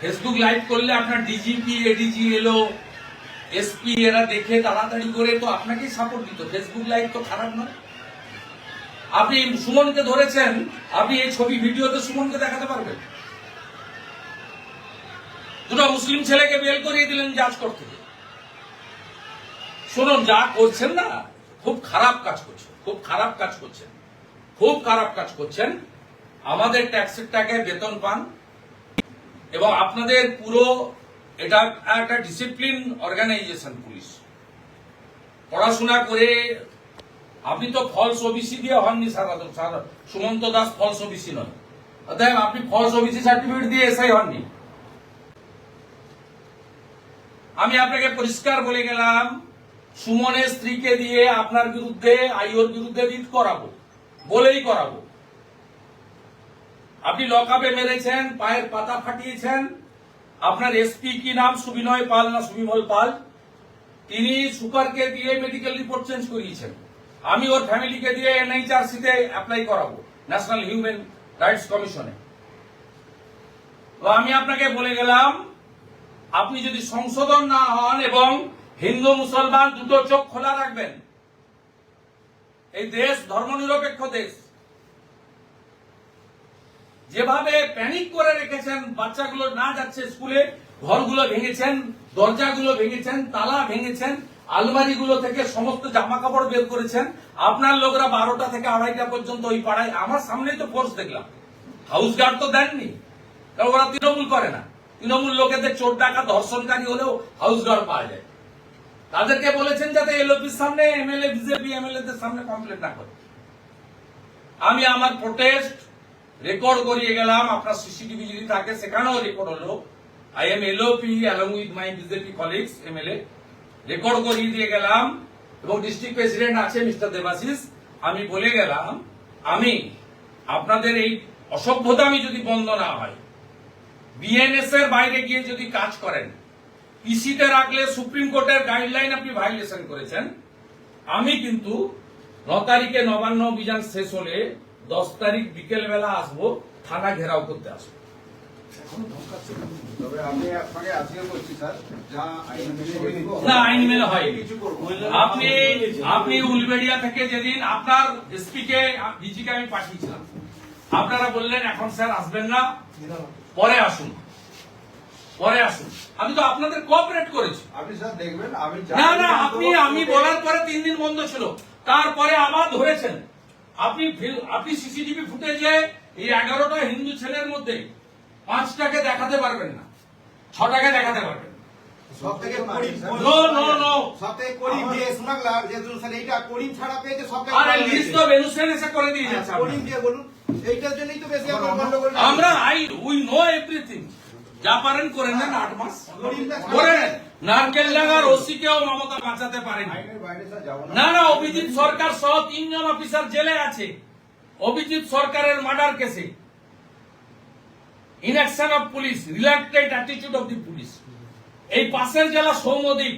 Facebook live করলে আপনার DGP ADG এলো এসপি এরা দেখে তাড়াতাড়ি করে তো আপনাকেই সাপোর্ট দিত। ফেসবুক লাইভ তো খারাপ নয়। আপনি সুমনকে ধরেছেন, আপনি এই ছবি ভিডিওতে সুমনকে দেখাতে পারবেন। দুটো মুসলিম ছেলেকে বেল করিয়ে দিলেন জাজ করতে শুনুন, যা করছেন না, খুব খারাপ কাজ করছেন, খুব খারাপ কাজ করছেন। খুব খারাপ কাজ করছেন। আমাদের ট্যাক্সের টাকায় বেতন পান। এবং আপনাদের পুরো এটা একটা ডিসিপ্লিন অর্গানাইজেশন পুলিশ। পড়াশোনা করে আপনি তো ফলস ওবিসি দিয়ে হননি সারা সুমন্ত দাস ফলস ওবিসি নয়। অতএব আপনি ফলস ওবিসি সার্টিফিকেট দিয়ে এসআই হননি। আমি আপনাকে পরিষ্কার বলে গেলাম, সুমনের স্ত্রীকে দিয়ে আপনার বিরুদ্ধে, আইওর বিরুদ্ধে রিট করাবো, বলেই করাবো। আপনি লকআপে মেরেছেন, পায়ের পাতা ফাটিয়েছেন। আপনার এসপি কি নাম? সুবিনয় পাল না সুবিমল পাল? তিনি সুপারকে দিয়ে মেডিকেল রিপোর্ট চেঞ্জ করিয়েছেন। আমি ওর ফ্যামিলিকে দিয়ে এনএইচআরসি তে অ্যাপ্লাই করাবো ন্যাশনাল হিউম্যান রাইটস কমিশনে তো আমি আপনাকে বলে গেলাম, আপনি যদি সংশোধন না হন এবং হিন্দু মুসলমান দুটো চোখ খোলা রাখবেন, এই দেশ ধর্মনিরপেক্ষ দেশ যেভাবে প্যানিক করে রেখেছেন, বাচ্চাগুলো না যাচ্ছে স্কুলে, ঘরগুলো ভেঙেছেন, দরজাগুলো ভেঙেছেন, তালা ভেঙেছেন, আলমারিগুলো থেকে সমস্ত জামা কাপড় বের করেছেন। আপনার লোকরা বারোটা থেকে আড়াইটা পর্যন্ত ওই পাড়ায়, আমার সামনেই তো ফোর্স দেখলাম। হাউস গার্ড তো দেননি। কারণ ওরা তৃণমূল করে না। তৃণমূল লোকেদের চোর ডাকা ধর্ষণকারী হলেও হাউস গার্ড পাওয়া যায়। তাদেরকে বলেছেন যাতে এলওপির সামনে, এমএলএ, বিজেপি এমএলএ দের সামনে কমপ্লেন না করে। আমি আমার প্রোটেস্ট রেকর্ড করিয়ে গেলাম, আপনার সিসিটিভি যদি থাকে, সেখানেও রেকর্ড হলো। I am LOP along with my BJP colleagues MLA record করিয়ে দিয়ে গেলাম, এবং ডিস্ট্রিক্ট প্রেসিডেন্ট আছে মিস্টার দেবাশিস আমি বলে গেলাম, আমি আপনাদের এই অসভ্যতা আমি যদি বন্ধ না হয় বিএনএস এর বাইরে গিয়ে যদি কাজ করেন পিসিতে রাখলে সুপ্রিম কোর্টের গাইডলাইন আপনি ভাইলেশন করেছেন, আমি কিন্তু ন তারিখে নবান্ন অভিযান শেষ হলে দশ তারিখ বিকেল বেলা আসব থানা ঘেরাও করতে আসব। আমি আপনি আপনি উলবেড়িয়া থেকে যেদিন আপনার এসপি কে আমি পাঠিয়েছিলাম আপনারা বললেন এখন স্যার আসবেন না পরে আসুন। পরে আসুন। আমি তো আপনাদের কোঅপারেট করেছি। আপনি স্যার দেখবেন আমি না না আপনি আমি বলার পরে তিন দিন বন্ধ ছিল। তারপরে আবার ধরেছেন। আপনি আপনি সিসিটিভি ফুটেজে এই এগারোটা হিন্দু ছেলের মধ্যে পাঁচটাকে দেখাতে পারবেন না ছটাকে দেখাতে পারবেন আমরা আই উই নো এভরিথিং যা পারেন করে নেন আট মাস। করে নেন। নারকেল ডাঙ্গার ওসিকেও মমতা বাঁচাতে পারেনি। না। না অভিজিৎ সরকার সহ তিনজন অফিসার জেলে আছে। অভিজিৎ সরকারের মার্ডার কেসে। Inaction of police reluctant attitude of the police এই পাশের জেলা সৌমদ্বীপ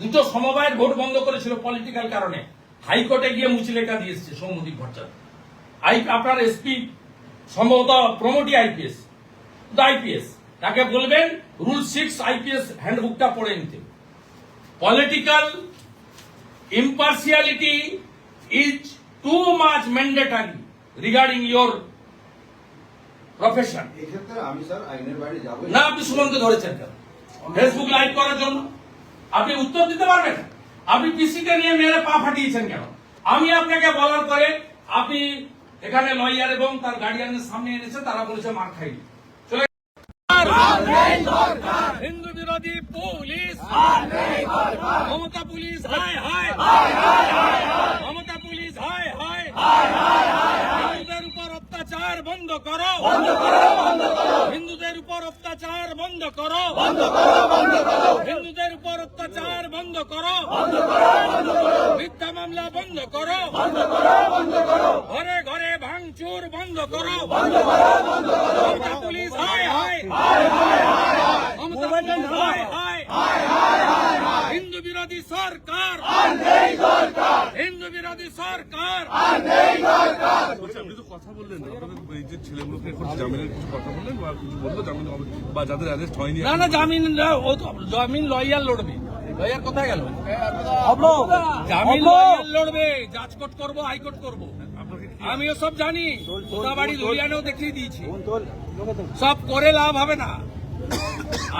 দুটো সমবায়ের ভোট বন্ধ করেছিল পলিটিক্যাল কারণে। হাইকোর্টে গিয়ে মুচলেখা দিয়ে এসছে সৌমদ্বীপ ভট্টাচার্য। আই আপনার এসপি সম্ভবত প্রমোটি আইপিএস আইপিএস তাকে বলবেন রুল সিক্স আইপিএস হ্যান্ডবুকটা পড়ে নিতে। Political impartiality is too much mandatory regarding your profession. এই আমি স্যার আইনের বাইরে যাব। না আপনি সুমনকে ধরেছেন কেন? ফেসবুক লাইভ করার জন্য। আপনি উত্তর দিতে পারবেন? আপনি পিসিকে নিয়ে মেরে পা ফাটিয়েছেন কেন? আমি আপনাকে বলার পরে আপনি এখানে লয়ার এবং তার গার্ডিয়ানের সামনে এনেছে তারা বলেছে মার খাইনি। হিন্দু বিরোধী পুলিশ। মমতা পুলিশ হায় হায়। মমতা পুলিশ হায় হায়। অত্যাচার বন্ধ করো। হিন্দুদের উপর অত্যাচার বন্ধ করো। হিন্দুদের উপর অত্যাচার বন্ধ করো। মিথ্যা মামলা বন্ধ করো। ঘরে ঘরে ভাঙচুর বন্ধ করো। পুলিশ হিন্দু বিরোধী সরকার। হিন্দু বিরোধী সরকার বলছি, কথা বললেন এই যে ছেলেগুলোকে জামিনের কিছু কথা বললেন বা কিছু বলল জামিন বা যাদের অ্যারেস্ট হয়নি না না জামিন ও জামিন লয়ার লড়বে। লয়ার কোথায় গেল? জামিন লয়ার লড়বে জাজ করব হাইকোর্ট করব। আমিও সব জানি বাড়ি লুলিয়ানেও দেখিয়ে দিয়েছি। সব করে লাভ হবে না।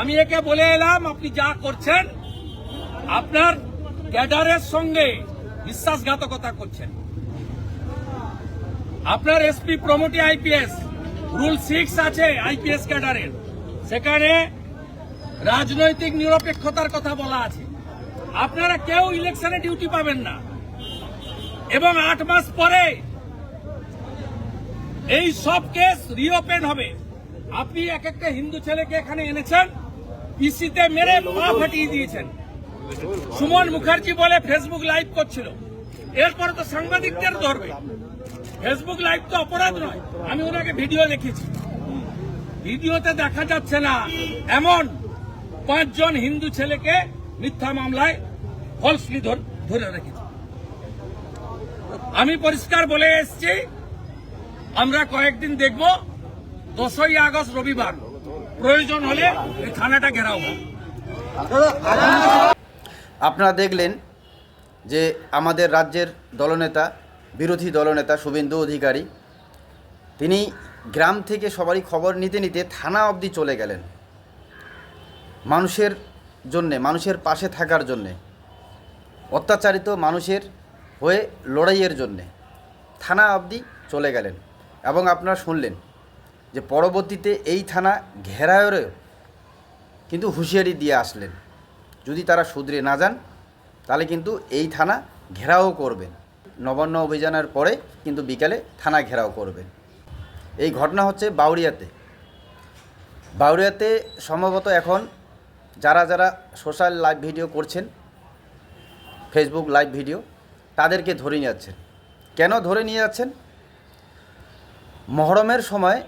আমি একে বলে এলাম, আপনি যা করছেন, আপনার ক্যাডারের সঙ্গে বিশ্বাসঘাতকতা করছেন। আপনার SP promotee IPS rule six আছে আইপিএস ক্যাডারের। সেখানে রাজনৈতিক নিরপেক্ষতার কথা বলা আছে। আপনারা কেউ ইলেকশনে ডিউটি পাবেন না। এবং আট মাস পরে এই সব কেস রিওপেন হবে। আপনি এক একটা হিন্দু ছেলেকে এখানে এনেছেন, পিসিতে মেরে পা ফাটিয়ে দিয়েছেন। সুমন মুখার্জি বলে ফেসবুক লাইভ করছিল। এরপরে তো সাংবাদিকদের ধরবে। ফেসবুক লাইভ তো অপরাধ নয়, আমি ওনাকে ভিডিও দেখেছি ভিডিওতে দেখা যাচ্ছে না, এমন পাঁচজন হিন্দু ছেলেকে মিথ্যা মামলায় ফলসলি ধরে রেখেছে। আমি পরিষ্কার বলে এসেছি, আমরা কয়েকদিন দেখব দশই আগস্ট রবিবার। প্রয়োজন হলে এই থানাটা ঘেরাও আপনারা দেখলেন যে আমাদের রাজ্যের দলনেতা, বিরোধী দলনেতা শুভেন্দু অধিকারী, তিনি গ্রাম থেকে সবারই খবর নিতে নিতে থানা অবধি চলে গেলেন। মানুষের জন্যে, মানুষের পাশে থাকার জন্যে, অত্যাচারিত মানুষের হয়ে লড়াইয়ের জন্যে থানা অবধি চলে গেলেন। এবং আপনারা শুনলেন যে পরবর্তীতে এই থানা ঘেরায়েরও কিন্তু হুঁশিয়ারি দিয়ে আসলেন। যদি তারা শুধরে না যান, তাহলে কিন্তু এই থানা ঘেরাও করবেন। নবান্ন অভিযানের পরে কিন্তু বিকালে থানা ঘেরাও করবেন। এই ঘটনা হচ্ছে বাউরিয়াতে। বাউরিয়াতে সম্ভবত এখন যারা যারা সোশ্যাল লাইভ ভিডিও করছেন, ফেসবুক লাইভ ভিডিও, তাদেরকে ধরে নিয়ে যাচ্ছেন। কেন ধরে নিয়ে যাচ্ছেন? মহরমের সময়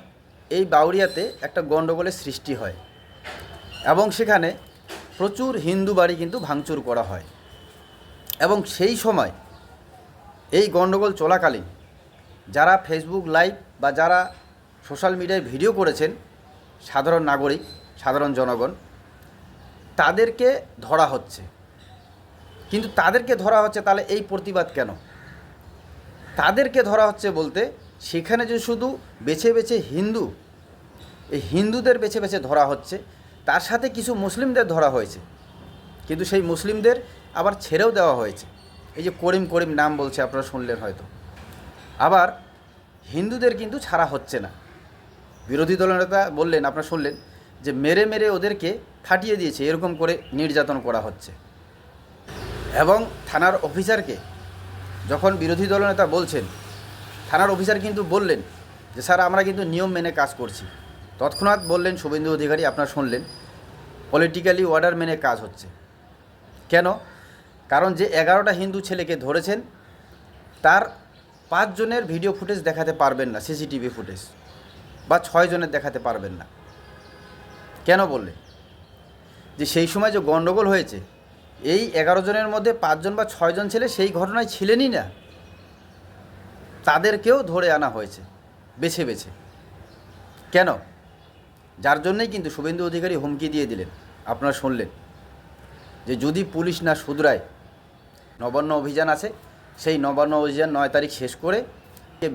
এই বাউরিয়াতে একটা গণ্ডগোলের সৃষ্টি হয় এবং সেখানে প্রচুর হিন্দু বাড়ি কিন্তু ভাঙচুর করা হয়। এবং সেই সময় এই গণ্ডগোল চলাকালীন যারা ফেসবুক লাইভ বা যারা সোশ্যাল মিডিয়ায় ভিডিও করেছেন, সাধারণ নাগরিক, সাধারণ জনগণ, তাদেরকে ধরা হচ্ছে। কিন্তু তাদেরকে ধরা হচ্ছে তাহলে এই প্রতিবাদ কেন? তাদেরকে ধরা হচ্ছে বলতে সেখানে যে শুধু বেছে বেছে হিন্দু, এই হিন্দুদের বেছে বেছে ধরা হচ্ছে, তার সাথে কিছু মুসলিমদের ধরা হয়েছে। কিন্তু সেই মুসলিমদের আবার ছেড়েও দেওয়া হয়েছে। এই যে করিম করিম নাম বলছে, আপনারা শুনলেন হয়তো। আবার হিন্দুদের কিন্তু ছাড়া হচ্ছে না। বিরোধী দলনেতা বললেন, আপনারা শুনলেন, যে মেরে মেরে ওদেরকে ফাটিয়ে দিয়েছে, এরকম করে নির্যাতন করা হচ্ছে। এবং থানার অফিসারকে যখন বিরোধী দলনেতা বলছেন, থানার অফিসার কিন্তু বললেন যে, স্যার, আমরা কিন্তু নিয়ম মেনে কাজ করছি। তৎক্ষণাৎ বললেন, শুভেন্দু অধিকারী, আপনারা শুনলেন পলিটিক্যালি অর্ডার মেনে কাজ হচ্ছে। কেন? কারণ যে এগারোটা হিন্দু ছেলেকে ধরেছেন, তার পাঁচজনের ভিডিও ফুটেজ দেখাতে পারবেন না, সিসিটিভি ফুটেজ, বা ছয়জনের দেখাতে পারবেন না। কেন বললেন? যে, সেই সময় যে গণ্ডগোল হয়েছে এই এগারো জনের মধ্যে পাঁচজন বা ছয়জন ছেলে সেই ঘটনায় ছিলেনই না। তাদেরকেও ধরে আনা হয়েছে, বেছে বেছে। কেন? যার জন্যই কিন্তু শুভেন্দু অধিকারী হুমকি দিয়ে দিলেন। আপনারা শুনলেন যে যদি পুলিশ না শুধরায়, নবান্ন অভিযান আছে, সেই নবান্ন অভিযান নয় তারিখ শেষ করে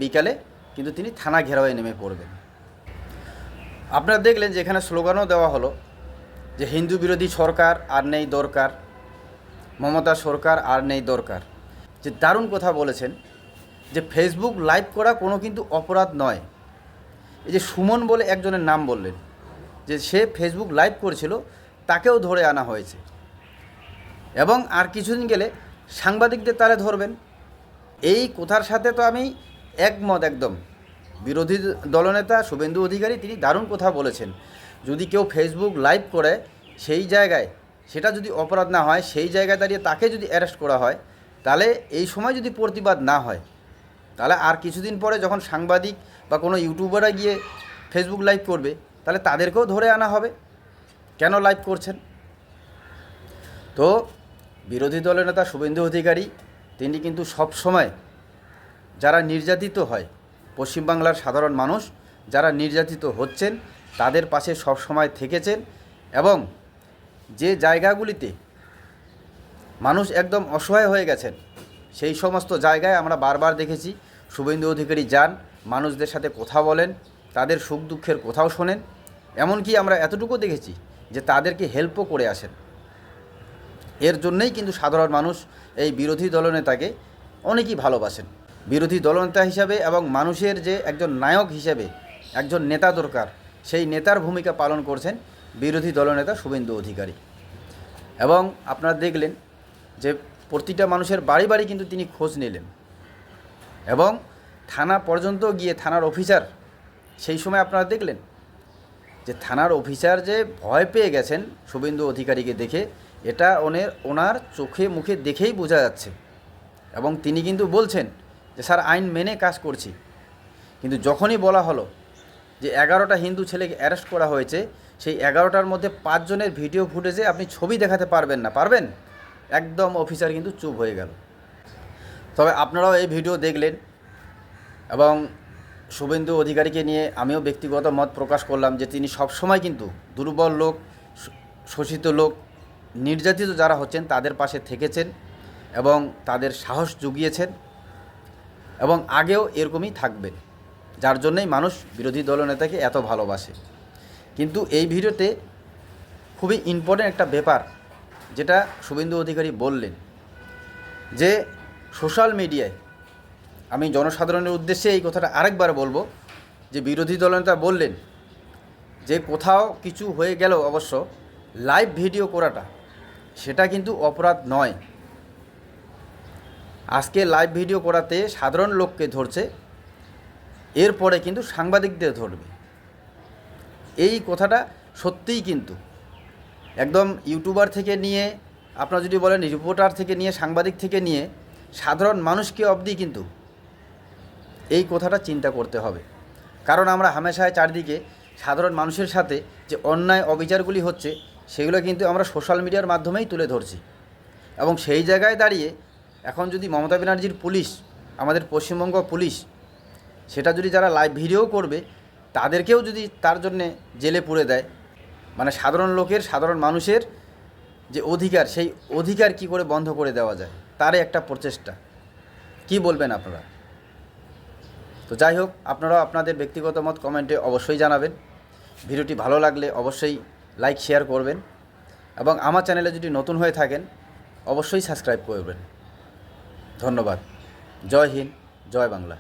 বিকালে কিন্তু তিনি থানা ঘেরাওয়ে নেমে পড়বেন। আপনারা দেখলেন যে এখানে স্লোগানও দেওয়া হলো যে হিন্দু বিরোধী সরকার আর নেই দরকার। মমতা সরকার আর নেই দরকার। যে দারুণ কথা বলেছেন, যে ফেসবুক লাইভ করা কোনো কিন্তু অপরাধ নয়। এই যে সুমন বলে একজনের নাম বললেন, যে সে ফেসবুক লাইভ করেছিল, তাকেও ধরে আনা হয়েছে। এবং আর কিছুদিন গেলে সাংবাদিকদের তারা ধরবেন। এই কথার সাথে তো আমি একমত একদম। বিরোধী দলনেতা শুভেন্দু অধিকারী, তিনি দারুণ কথা বলেছেন। যদি কেউ ফেসবুক লাইভ করে সেই জায়গায় সেটা যদি অপরাধ না হয়, সেই জায়গায় দাঁড়িয়ে তাকে যদি অ্যারেস্ট করা হয়, তাহলে এই সময় যদি প্রতিবাদ না হয়, তাহলে আর কিছুদিন পরে যখন সাংবাদিক বা কোনো ইউটিউবাররা গিয়ে ফেসবুক লাইভ করবে, তাহলে তাদেরকেও ধরে আনা হবে। কেন লাইভ করছেন? তো বিরোধী দলের নেতা শুভেন্দু অধিকারী, তিনি কিন্তু সব সময় যারা নির্যাতিত হয় পশ্চিমবাংলার সাধারণ মানুষ, যারা নির্যাতিত হচ্ছেন, তাদের পাশে সবসময় থেকেছেন এবং যে জায়গাগুলিতে মানুষ একদম অসহায় হয়ে গেছেন, সেই সমস্ত জায়গায় আমরা বারবার দেখেছি, শুভেন্দু অধিকারী যান, মানুষদের সাথে কথা বলেন, তাদের সুখ দুঃখের কথাও শোনেন, এমনকি আমরা এতটুকু দেখেছি যে তাদেরকে হেল্পও করে আসেন। এর জন্যই কিন্তু সাধারণ মানুষ এই বিরোধী দলনেতাকে অনেকেই ভালোবাসেন। বিরোধী দলনেতা হিসাবে এবং মানুষের যে একজন নায়ক হিসেবে একজন নেতা দরকার সেই নেতার ভূমিকা পালন করছেন বিরোধী দলনেতা শুভেন্দু অধিকারী। এবং আপনারা দেখলেন যে প্রতিটা মানুষের বাড়ি বাড়ি কিন্তু তিনি খোঁজ নিলেন। এবং থানা পর্যন্ত গিয়ে থানার অফিসার, সেই সময় আপনারা দেখলেন যে থানার অফিসার যে ভয় পেয়ে গেছেন শুভেন্দু অধিকারীকে দেখে, এটা ওনের ওনার চোখে মুখে দেখেই বোঝা যাচ্ছে। এবং তিনি কিন্তু বলছেন যে, স্যার, আইন মেনে কাজ করছি। কিন্তু যখনই বলা হলো যে এগারোটা হিন্দু ছেলেকে অ্যারেস্ট করা হয়েছে, সেই এগারোটার মধ্যে পাঁচজনের ভিডিও ফুটেজে আপনি ছবি দেখাতে পারবেন না। পারবেন? একদম অফিসার কিন্তু চুপ হয়ে গেল। তবে আপনারাও এই ভিডিও দেখলেন এবং শুভেন্দু অধিকারীকে নিয়ে আমিও ব্যক্তিগত মত প্রকাশ করলাম যে তিনি সবসময় কিন্তু দুর্বল লোক শোষিত লোক, নির্যাতিত যারা হচ্ছেন তাদের পাশে থেকেছেন এবং তাদের সাহস জুগিয়েছেন এবং আগেও এরকমই থাকবেন। যার জন্যই মানুষ বিরোধী দলনেতাকে এত ভালোবাসে। কিন্তু এই ভিডিওতে খুবই ইম্পর্টেন্ট একটা ব্যাপার, যেটা শুভেন্দু অধিকারী বললেন, যে সোশ্যাল মিডিয়ায় আমি জনসাধারণের উদ্দেশ্যে এই কথাটা আরেকবার বলব, যে বিরোধী দলনেতা বললেন যে কোথাও কিছু হয়ে গেল অবশ্য লাইভ ভিডিও করাটা, সেটা কিন্তু অপরাধ নয়। আজকে লাইভ ভিডিও করাতে সাধারণ লোককে ধরছে এরপরে কিন্তু সাংবাদিকদের ধরবে। এই কথাটা সত্যিই কিন্তু। একদম ইউটিউবার থেকে নিয়ে, আপনারা যদি বলেন রিপোর্টার থেকে নিয়ে, সাংবাদিক থেকে নিয়ে, সাধারণ মানুষকে অবধি কিন্তু এই কথাটা চিন্তা করতে হবে। কারণ আমরা হামেশায় চারদিকে সাধারণ মানুষের সাথে যে অন্যায় অবিচারগুলি হচ্ছে, সেগুলো কিন্তু আমরা সোশ্যাল মিডিয়ার মাধ্যমেই তুলে ধরছি। এবং সেই জায়গায় দাঁড়িয়ে এখন যদি মমতা ব্যানার্জির পুলিশ, আমাদের পশ্চিমবঙ্গ পুলিশ সেটা যদি যারা লাইভ ভিডিও করবে, তাদেরকেও যদি তার জন্যে জেলে পুড়ে দেয় মানে সাধারণ লোকের, সাধারণ মানুষের যে অধিকার, সেই অধিকার কি করে বন্ধ করে দেওয়া যায়? তারই একটা প্রচেষ্টা। কি বলবেন আপনারা? তো যাই হোক, আপনারাও আপনাদের ব্যক্তিগত মত কমেন্টে অবশ্যই জানাবেন। ভিডিওটি ভালো লাগলে অবশ্যই লাইক শেয়ার করবেন। এবং আমার চ্যানেলে যদি নতুন হয়ে থাকেন, অবশ্যই সাবস্ক্রাইব করবেন। ধন্যবাদ। জয় হিন্দ, জয় বাংলা।